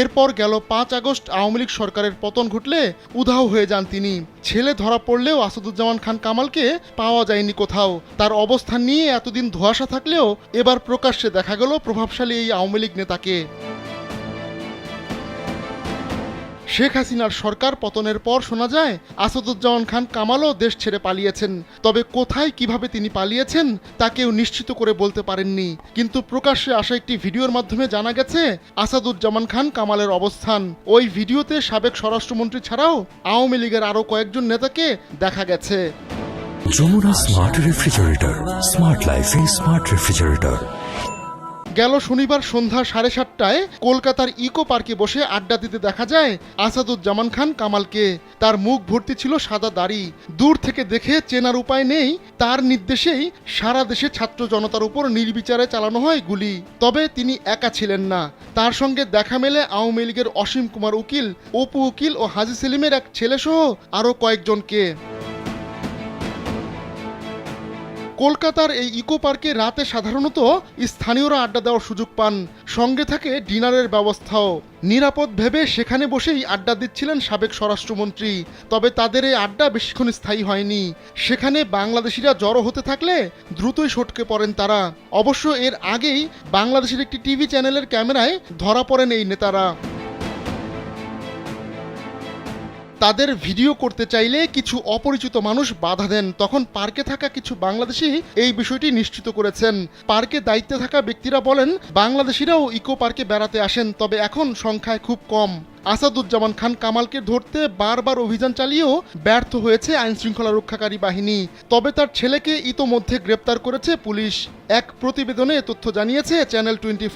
এরপর গেল পাঁচ আগস্ট, আওয়ামী লীগ সরকারের পতন ঘটলে উধাও হয়ে যান তিনি। ছেলে ধরা পড়লেও আসাদুজ্জামান খান কামালকে পাওয়া যায়নি কোথাও। তার অবস্থান নিয়ে এতদিন ধোয়াশা থাকলেও এবার প্রকাশ্যে দেখা গেল প্রভাবশালী এই আওয়ামী লীগ নেতাকে। শেখ হাসিনার সরকার পতনের পর শোনা যায়, আসাদুজ্জামান খান কামালও দেশ ছেড়ে পালিয়েছেন। তবে কোথায় কীভাবে তিনি পালিয়েছেন, তা কেউ নিশ্চিত করে বলতে পারেননি। কিন্তু প্রকাশ্যে আসা একটি ভিডিওর মাধ্যমে জানা গেছে, আসাদুজ্জামান খান কামালের অবস্থান। ওই ভিডিওতে সাবেক স্বরাষ্ট্রমন্ত্রী ছাড়াও আওয়ামী লীগের আরও কয়েকজন নেতাকে দেখা গেছে। Jamuna smart refrigerator smart life smart refrigerator গেল শনিবার সন্ধ্যা সাড়ে সাতটায় কলকাতার ইকো পার্কে বসে আড্ডা দিতে দেখা যায় আসাদুজ্জামান খান কামালকে। তার মুখ ভর্তি ছিল সাদা দাড়ি। দূর থেকে দেখে চেনার উপায় নেই। তার নির্দেশেই সারা দেশে ছাত্র জনতার উপর নির্বিচারে চালানো হয় গুলি। তবে তিনি একা ছিলেন না। তার সঙ্গে দেখা মেলে আওয়ামী লীগের অসীম কুমার উকিল, অপু উকিল ও হাজি সেলিমের এক ছেলেসহ আরও কয়েকজনকে। কলকাতার এই ইকো পার্কে রাতে সাধারণত স্থানীয়রা আড্ডা দেওয়ার সুযোগ পান। সঙ্গে থাকে ডিনারের ব্যবস্থাও। নিরাপদ ভেবে সেখানে বসেই আড্ডা দিচ্ছিলেন সাবেক স্বরাষ্ট্রমন্ত্রী। তবে তাদের এই আড্ডা বেশিক্ষণ স্থায়ী হয়নি। সেখানে বাংলাদেশিরা জড়ো হতে থাকলে দ্রুতই সটকে পড়েন তারা। অবশ্য এর আগেই বাংলাদেশের একটি টিভি চ্যানেলের ক্যামেরায় ধরা পড়েন এই নেতারা। তাদের ভিডিও করতে চাইলে কিছু অপরিচিত মানুষ বাধা দেন। তখন পার্কে থাকা কিছু বাংলাদেশি এই বিষয়টি নিশ্চিত করেছেন। পার্কে দায়িত্বে থাকা ব্যক্তিরা বলেন, বাংলাদেশিরাও ইকো পার্কে বেড়াতে আসেন, তবে এখন সংখ্যায় খুব কম। আসাদুজ্জামান খান কামালকে ধরতে বারবার অভিযান চালিয়েও ব্যর্থ হয়েছে আইনশৃঙ্খলা রক্ষাকারী বাহিনী। তবে তার ছেলেকে ইতোমধ্যে গ্রেপ্তার করেছে পুলিশ। এক প্রতিবেদনে তথ্য জানিয়েছে চ্যানেল টোয়েন্টি